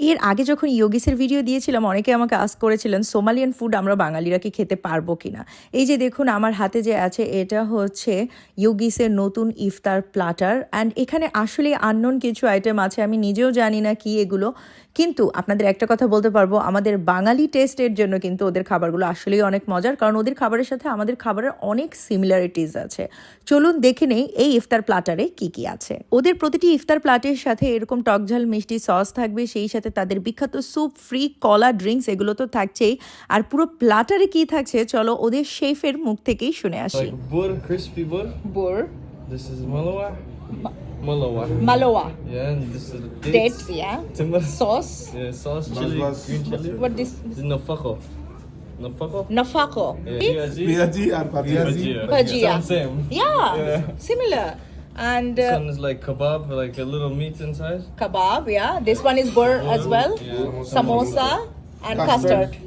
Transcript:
এর আগে যখন ইয়োগিসের ভিডিও দিয়েছিলাম, অনেকে আমাকে আস করেছিলেন, সোমালিয়ান ফুড আমরা বাঙালিরা কি খেতে পারব কিনা? এই যে দেখুন, আমার হাতে যে আছে, এটা হচ্ছে ইয়োগিসের নতুন ইফতার প্লাটার অ্যান্ড এখানে আসলে আননোন কিছু আইটেম আছে, আমি নিজেও জানি না কি এগুলো। কিন্তু আপনাদের একটা কথা বলতে পারব, আমাদের বাঙালি টেস্টের জন্য কিন্তু ওদের খাবারগুলো আসলেই অনেক মজার, কারণ ওদের খাবারের সাথে আমাদের খাবারের অনেক সিমিলারিটিস আছে। চলুন দেখে নেই, এই ইফতার প্লাটারে কি কি আছে। ওদের প্রতিটি ইফতার প্লাটের সাথে এরকম টকঝাল মিষ্টি সস থাকবে, সেই সাথে তাদের বিখ্যাত স্যুপ ফ্রি কলা ড্রিঙ্কস এগুলো তো থাকছেই আর পুরো প্লাটারে কি থাকছে চলো ওদের শেফের মুখ থেকেই শুনে আসি bur, crispy bur. বোর This is malawa. Malawa. মালোয়া Yeah, and this is dates. Dates yeah Timber. Sauce Yeah, sauce, chili, green chili. What this This is nafako. Nafako? নাফাকো Yeah. Piaji and. Bhajia. Bhajia. Sounds same. Yeah, Yeah. similar. And This uh, one is like kebab, like a little meat inside. kebab, yeah. This one is bur as well. Yeah. Samosa and Custard. custard.